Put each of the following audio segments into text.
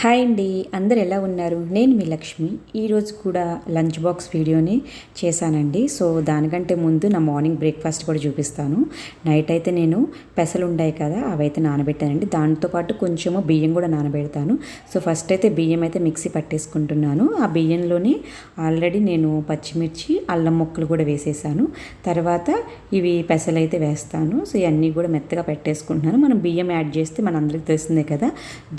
Hi అండి అందరు ఎలా ఉన్నారు? నేను మీ లక్ష్మి. ఈరోజు కూడా లంచ్ బాక్స్ వీడియోని చేశానండి. సో దానికంటే ముందు నా మార్నింగ్ బ్రేక్ఫాస్ట్ కూడా చూపిస్తాను. నైట్ అయితే నేను పెసలు ఉన్నాయి కదా అవైతే నానబెట్టానండి. దాంతోపాటు కొంచెము బియ్యం కూడా నానబెడతాను. సో ఫస్ట్ అయితే బియ్యం అయితే మిక్సీ పట్టేసుకుంటున్నాను. ఆ బియ్యంలోనే ఆల్రెడీ నేను పచ్చిమిర్చి అల్లం ముక్కలు కూడా వేసేసాను. తర్వాత ఇవి పెసలు అయితే వేస్తాను. సో ఇవన్నీ కూడా మెత్తగా పెట్టేసుకుంటున్నాను. మనం బియ్యం యాడ్ చేస్తే మన అందరికీ తెలిసిందే కదా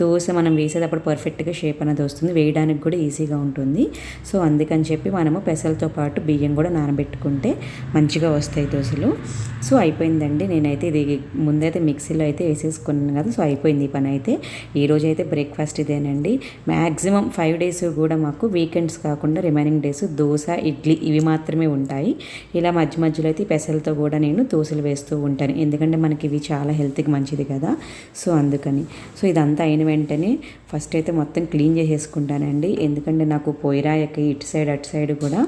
దోశ మనం వేసేటప్పుడు పర్ఫెక్ట్గా షేప్ అనేది వస్తుంది. వేయడానికి కూడా ఈజీగా ఉంటుంది. సో అందుకని చెప్పి మనము పెసలతో పాటు బియ్యం కూడా నానబెట్టుకుంటే మంచిగా వస్తాయి దోశలు. సో అయిపోయిందండి. నేనైతే ఇది ముందైతే మిక్సీలో అయితే వేసేసుకున్నాను కదా సో అయిపోయింది ఈ పని అయితే. ఈరోజు అయితే బ్రేక్ఫాస్ట్ ఇదేనండి. మ్యాక్సిమం ఫైవ్ డేస్ కూడా మాకు వీకెండ్స్ కాకుండా రిమైనింగ్ డేస్ దోశ ఇడ్లీ ఇవి మాత్రమే ఉంటాయి. ఇలా మధ్య మధ్యలో అయితే పెసలతో కూడా నేను దోశలు వేస్తూ ఉంటాను. ఎందుకంటే మనకి ఇవి చాలా హెల్త్కి మంచిది కదా. సో అందుకని. సో ఇదంతా అయిన వెంటనే ఫస్ట్ అయితే మొత్తం క్లీన్ చేసేసుకుంటానండి. ఎందుకంటే నాకు పొయ్యిరాయకి ఇటు సైడ్ అటు సైడ్ కూడా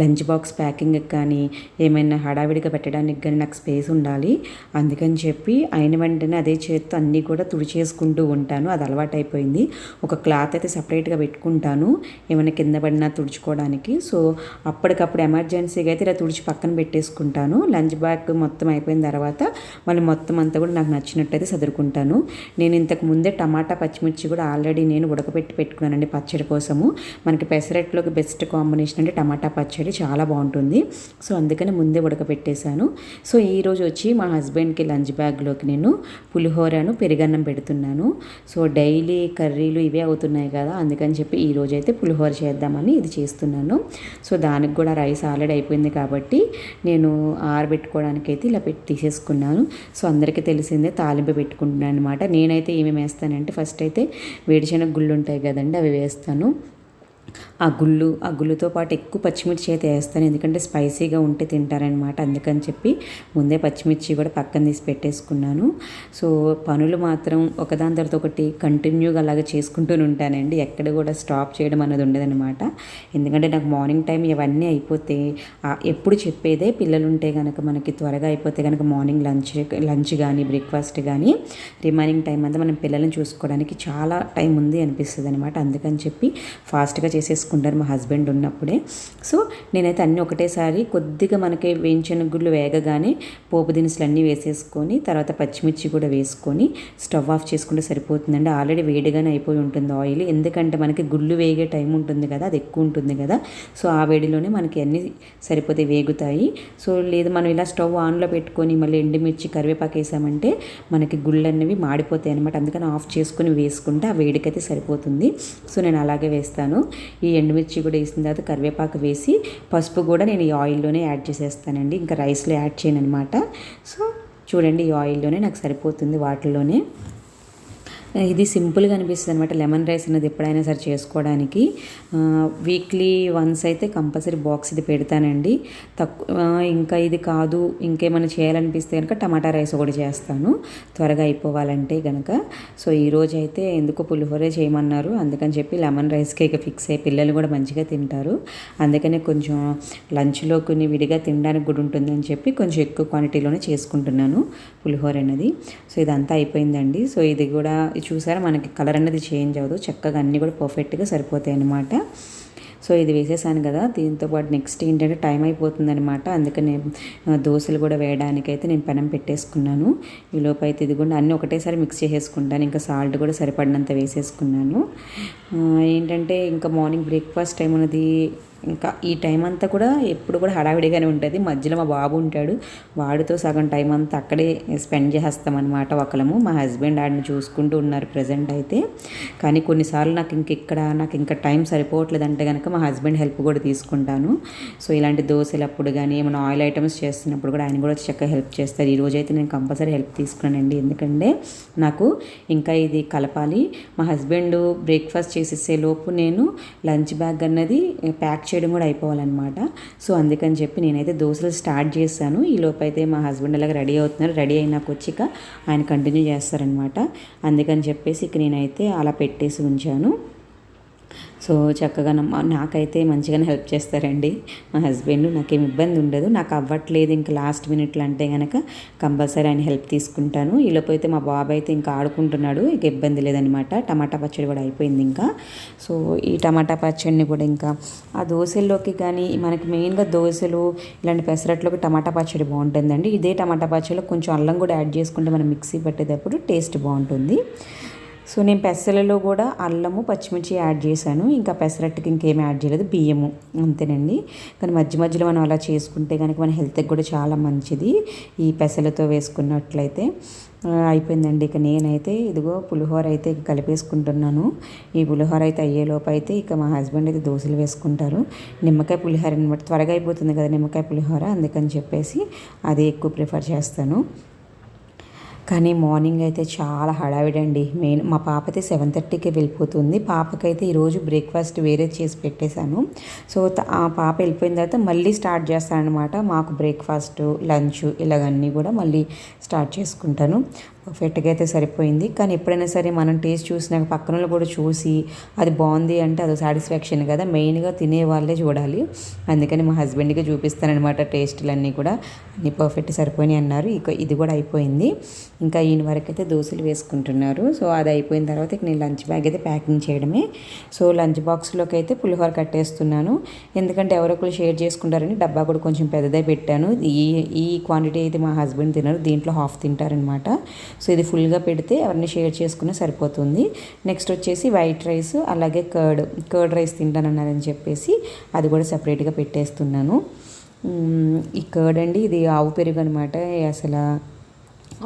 లంచ్ బాక్స్ ప్యాకింగ్కి కానీ ఏమైనా హడావిడిగా పెట్టడానికి కానీ నాకు స్పేస్ ఉండాలి. అందుకని చెప్పి అయిన వెంటనే అదే చేత్తో అన్నీ కూడా తుడిచేసుకుంటూ ఉంటాను. అది అలవాటు అయిపోయింది ఒక క్లాత్ అయితే సపరేట్గా పెట్టుకుంటాను. ఏమైనా కింద పడినా తుడుచుకోవడానికి. సో అప్పటికప్పుడు ఎమర్జెన్సీగా అయితే ఇలా తుడిచి పక్కన పెట్టేసుకుంటాను. లంచ్ బ్యాగ్ మొత్తం అయిపోయిన తర్వాత మళ్ళీ మొత్తం అంతా కూడా నాకు నచ్చినట్టయితే చదువుకుంటాను నేను ఇంతకు ముందే టమాటా పచ్చిమిర్చి కూడా ఆల్రెడీ నేను ఉడకబెట్టి పెట్టుకున్నానండి పచ్చడి కోసము. మనకి పెసరట్లోకి బెస్ట్ కాంబినేషన్ అంటే టమాటా పచ్చడి. చాలా బాగుంటుంది. సో అందుకని ముందే ఉడకపెట్టేశాను. సో ఈరోజు వచ్చి మా హస్బెండ్కి లంచ్ బ్యాగ్లోకి నేను పులిహోరను పెరుగన్నం పెడుతున్నాను. సో డైలీ కర్రీలు ఇవే అవుతున్నాయి కదా అందుకని చెప్పి ఈరోజు అయితే పులిహోర చేద్దామని ఇది చేస్తున్నాను. సో దానికి కూడా రైస్ ఆల్రెడీ అయిపోయింది కాబట్టి నేను ఆరబెట్టుకోవడానికి అయితే ఇలా పెట్టి తీసేసుకున్నాను. సో అందరికీ తెలిసిందే తాలింపు పెట్టుకుంటున్నాను అనమాట నేనైతే ఏమేమి వేస్తానంటే ఫస్ట్ అయితే వేడిశనగ గుళ్ళు ఉంటాయి కదండి అవి వేస్తాను. ఆ గుళ్ళు ఆ గుళ్ళుతో పాటు ఎక్కువ పచ్చిమిర్చి అయితే వేస్తాను. ఎందుకంటే స్పైసీగా ఉంటే తింటారనమాట అందుకని చెప్పి ముందే పచ్చిమిర్చి కూడా పక్కన తీసి పెట్టేసుకున్నాను. సో పనులు మాత్రం ఒకదాని తర్వాత ఒకటి కంటిన్యూగా అలాగే చేసుకుంటూనే ఉంటానండి. ఎక్కడ కూడా స్టాప్ చేయడం అనేది ఉండదనమాట ఎందుకంటే నాకు మార్నింగ్ టైం ఇవన్నీ అయిపోతే ఎప్పుడు చెప్పేదే పిల్లలు ఉంటే కనుక మనకి త్వరగా అయిపోతే కనుక మార్నింగ్ లంచ్ లంచ్ కానీ బ్రేక్ఫాస్ట్ కానీ రిమైనింగ్ టైం అంతా మనం పిల్లల్ని చూసుకోవడానికి చాలా టైం ఉంది అనిపిస్తుంది అనమాట అందుకని చెప్పి ఫాస్ట్గా చేసేసుకుంటారు మా హస్బెండ్ ఉన్నప్పుడే. సో నేనైతే అన్నీ ఒకటేసారి కొద్దిగా మనకి వేయించిన గుళ్ళు వేగగానే పోపు దినుసులు అన్నీ వేసేసుకొని తర్వాత పచ్చిమిర్చి కూడా వేసుకొని స్టవ్ ఆఫ్ చేసుకుంటే సరిపోతుందండి. ఆల్రెడీ వేడిగానే అయిపోయి ఉంటుంది ఆయిల్. ఎందుకంటే మనకి గుళ్ళు వేగే టైం ఉంటుంది కదా అది ఎక్కువ ఉంటుంది కదా. సో ఆ వేడిలోనే మనకి అన్నీ సరిపోతే వేగుతాయి. సో లేదు మనం ఇలా స్టవ్ ఆన్లో పెట్టుకొని మళ్ళీ ఎండుమిర్చి కరివేపాకు వేసామంటే మనకి గుళ్ళు అనేవి మాడిపోతాయి అనమాట అందుకని ఆఫ్ చేసుకొని వేసుకుంటే ఆ వేడికైతే సరిపోతుంది. సో నేను అలాగే వేస్తాను. ఈ ఎండుమిర్చి కూడా వేసిన తర్వాత కరివేపాకు వేసి పసుపు కూడా నేను ఈ ఆయిల్లోనే యాడ్ చేసేస్తానండి. ఇంకా రైస్లో యాడ్ చేయను అనమాట సో చూడండి ఈ ఆయిల్లోనే నాకు సరిపోతుంది వాటిల్లోనే. ఇది సింపుల్గా అనిపిస్తుంది అనమాట లెమన్ రైస్ అనేది ఎప్పుడైనా సరే చేసుకోవడానికి. వీక్లీ వన్స్ అయితే కంపల్సరీ బాక్స్ ఇది పెడతానండి. తక్కువ ఇంకా ఇది కాదు ఇంకేమైనా చేయాలనిపిస్తే కనుక టమాటా రైస్ ఒకటి చేస్తాను. త్వరగా అయిపోవాలంటే కనుక సో ఈరోజు అయితే ఎందుకు పులిహోరే చేయమన్నారు. అందుకని చెప్పి లెమన్ రైస్కి ఇక ఫిక్స్ అయ్యి పిల్లలు కూడా మంచిగా తింటారు. అందుకనే కొంచెం లంచ్లో కొన్ని విడిగా తినడానికి కూడా ఉంటుందని చెప్పి కొంచెం ఎక్కువ క్వాంటిటీలోనే చేసుకుంటున్నాను పులిహోర అనేది సో ఇదంతా అయిపోయిందండి. సో ఇది కూడా చూసారా? మనకి కలర్ అనేది చేంజ్ అవ్వదు. చక్కగా అన్నీ కూడా పర్ఫెక్ట్గా సరిపోతాయి అన్నమాట. సో ఇది వేసేసాను కదా. దీంతో పాటు నెక్స్ట్ ఏంటంటే టైం అయిపోతుందనమాట అందుకని దోశలు కూడా వేయడానికైతే నేను పెనం పెట్టేసుకున్నాను. ఈ లోపు అయితే ఇది కూడా అన్నీ ఒకటేసారి మిక్స్ చేసేసుకుంటాను. ఇంకా సాల్ట్ కూడా సరిపడినంత వేసేసుకున్నాను. ఏంటంటే ఇంకా మార్నింగ్ బ్రేక్ఫాస్ట్ టైం అనేది ఇంకా ఈ టైం అంతా కూడా ఎప్పుడు కూడా హడావిడిగానే ఉంటుంది. మధ్యలో మా బాబు ఉంటాడు. వాడితో సగం టైం అంతా అక్కడే స్పెండ్ చేస్తామన్నమాట ఒకళ్ళము. మా హస్బెండ్ ఆడిని చూసుకుంటూ ఉన్నారు ప్రజెంట్ అయితే. కానీ కొన్నిసార్లు నాకు ఇంక ఇక్కడ నాకు ఇంకా టైం సరిపోవట్లేదు అంటే కనుక మా హస్బెండ్ హెల్ప్ కూడా తీసుకుంటాను. సో ఇలాంటి దోశలు అప్పుడు కానీ ఏమైనా ఆయిల్ ఐటమ్స్ చేస్తున్నప్పుడు కూడా ఆయన కూడా చక్కగా హెల్ప్ చేస్తారు. ఈ రోజైతే అయితే నేను కంపల్సరీ హెల్ప్ తీసుకున్నానండి. ఎందుకంటే నాకు ఇంకా ఇది కలపాలి. మా హస్బెండ్ బ్రేక్ఫాస్ట్ చేసేసే లోపు నేను లంచ్ బ్యాగ్ అన్నది ప్యాక్ చేయడం కూడా అయిపోవాలన్నమాట. సో అందుకని చెప్పి నేనైతే దోశలు స్టార్ట్ చేశాను. ఈ లోపైతే మా హస్బెండ్ అలాగే రెడీ అవుతున్నారు. రెడీ అయినాక వచ్చిక ఆయన కంటిన్యూ చేస్తారనమాట అందుకని చెప్పేసి ఇక నేనైతే అలా పెట్టేసి ఉంచాను. సో చక్కగా నాకైతే మంచిగానే హెల్ప్ చేస్తారండి. మా హస్బెండ్ నాకేం ఇబ్బంది ఉండదు. నాకు అవ్వట్లేదు ఇంకా లాస్ట్ మినిట్లో అంటే కనుక కంపల్సరీ ఆయన హెల్ప్ తీసుకుంటాను. ఈలోపు అయితే మా బాబు అయితే ఇంకా ఆడుకుంటున్నాడు. ఇక ఇబ్బంది లేదనమాట. టమాటా పచ్చడి కూడా అయిపోయింది ఇంకా. సో ఈ టమాటా పచ్చడిని కూడా ఇంకా ఆ దోశల్లోకి కానీ మనకి మెయిన్గా దోశలు ఇలాంటి పెసరట్లోకి టమాటా పచ్చడి బాగుంటుందండి. ఇదే టమాటా పచ్చడిలో కొంచెం అల్లం కూడా యాడ్ చేసుకుంటే మనం మిక్సీ పట్టేటప్పుడు టేస్ట్ బాగుంటుంది. సో నేను పెసలలో కూడా అల్లము పచ్చిమిర్చి యాడ్ చేశాను. ఇంకా పెసరట్టుకి ఇంకేం యాడ్ చేయలేదు. బియ్యము అంతేనండి. కానీ మధ్య మధ్యలో మనం అలా చేసుకుంటే కనుక మన హెల్త్కి కూడా చాలా మంచిది. ఈ పెసలతో వేసుకున్నట్లయితే అయిపోయిందండి. ఇక నేనైతే ఇదిగో పులిహోర అయితే కలిపేసుకుంటున్నాను. ఈ పులిహోర అయితే అయ్యేలోపు అయితే ఇక మా హస్బెండ్ అయితే దోశలు వేసుకుంటారు. నిమ్మకాయ పులిహోర అనమాట. త్వరగా అయిపోతుంది కదా నిమ్మకాయ పులిహోర. అందుకని చెప్పేసి అది ఎక్కువ ప్రిఫర్ చేస్తాను. కానీ మార్నింగ్ అయితే చాలా హడావిడండి. మెయిన్ మా పాప అయితే సెవెన్ థర్టీకి వెళ్ళిపోతుంది. పాపకైతే ఈరోజు బ్రేక్ఫాస్ట్ వేరే చేసి పెట్టేశాను. సో ఆ పాప వెళ్ళిపోయిన తర్వాత మళ్ళీ స్టార్ట్ చేస్తానమాట మాకు బ్రేక్ఫాస్ట్ లంచ్ ఇలాగన్నీ కూడా మళ్ళీ స్టార్ట్ చేసుకుంటాను. పర్ఫెక్ట్గా అయితే సరిపోయింది. కానీ ఎప్పుడైనా సరే మనం టేస్ట్ చూసినాక పక్కన వాళ్ళు కూడా చూసి అది బాగుంది అంటే అది సాటిస్ఫాక్షన్ కదా మెయిన్గా తినే వాళ్ళే చూడాలి. అందుకని మా హస్బెండ్కి చూపిస్తానమాట టేస్టులన్నీ కూడా. అన్ని పర్ఫెక్ట్ సరిపోయినాయి అన్నారు. ఇక ఇది కూడా అయిపోయింది. ఇంకా ఈయన వరకు అయితే దోశలు వేసుకుంటున్నారు. సో అది అయిపోయిన తర్వాత ఇక నేను లంచ్ బ్యాగ్ అయితే ప్యాకింగ్ చేయడమే. సో లంచ్ బాక్స్లోకి అయితే పులిహోర కట్టేస్తున్నాను. ఎందుకంటే ఎవరొకరు షేర్ చేసుకుంటారని డబ్బా కూడా కొంచెం పెద్దదే పెట్టాను. ఈ ఈ క్వాంటిటీ అయితే మా హస్బెండ్ తినరు. దీంట్లో హాఫ్ తింటారనమాట సో ఇది ఫుల్గా పెడితే ఎవరిని షేర్ చేసుకునే సరిపోతుంది. నెక్స్ట్ వచ్చేసి వైట్ రైస్ అలాగే కర్డ్ కర్డ్ రైస్ తింటానన్నారని చెప్పేసి అది కూడా సపరేట్గా పెట్టేస్తున్నాను. ఈ కర్డ్ అండి ఇది ఆవు పెరుగు అనమాట అసలు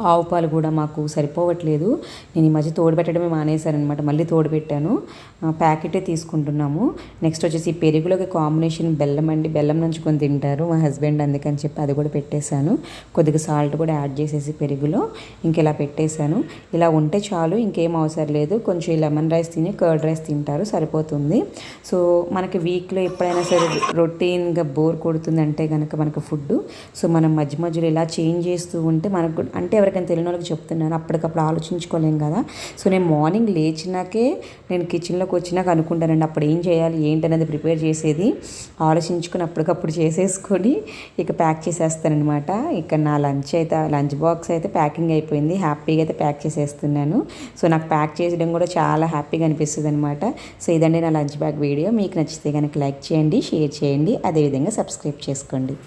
ఆవు పాలు కూడా మాకు సరిపోవట్లేదు. నేను ఈ మధ్య తోడు పెట్టడమే మానేశానమాట మళ్ళీ తోడు పెట్టాను ప్యాకెటే తీసుకుంటున్నాము. నెక్స్ట్ వచ్చేసి పెరుగులోకి కాంబినేషన్ బెల్లం అండి. బెల్లం నంచుకొని తింటారు. మా హస్బెండ్ అందుకని చెప్పి అది కూడా పెట్టేశాను. కొద్దిగా సాల్ట్ కూడా యాడ్ చేసేసి పెరుగులో ఇంక ఇలా పెట్టేశాను. ఇలా ఉంటే చాలు ఇంకేం అవసరం లేదు. కొంచెం లెమన్ రైస్ తిని కర్డ్ రైస్ తింటారు. సరిపోతుంది. సో మనకి వీక్లో ఎప్పుడైనా సరే రొటీన్గా బోర్ కొడుతుందంటే కనుక మనకు ఫుడ్ సో మనం మధ్య మధ్యలో ఇలా చేంజ్ చేస్తూ ఉంటే మనకు అంటే ఎవరికైనా తెలియని వాళ్ళకి చెప్తున్నాను అప్పటికప్పుడు ఆలోచించుకోలేం కదా. సో నేను మార్నింగ్ లేచినాకే నేను కిచెన్లోకి వచ్చినాక అనుకుంటానండి అప్పుడు ఏం చేయాలి ఏంటనేది ప్రిపేర్ చేసేది ఆలోచించుకొని అప్పటికప్పుడు చేసేసుకొని ఇక ప్యాక్ చేసేస్తానమాట ఇక నా లంచ్ అయితే లంచ్ బాక్స్ అయితే ప్యాకింగ్ అయిపోయింది హ్యాపీగా అయితే ప్యాక్ చేసేస్తున్నాను. సో నాకు ప్యాక్ చేయడం కూడా చాలా హ్యాపీగా అనిపిస్తుంది అనమాట సో ఇదండి నా లంచ్ బ్యాగ్ వీడియో. మీకు నచ్చితే కనుక లైక్ చేయండి షేర్ చేయండి అదేవిధంగా సబ్స్క్రైబ్ చేసుకోండి.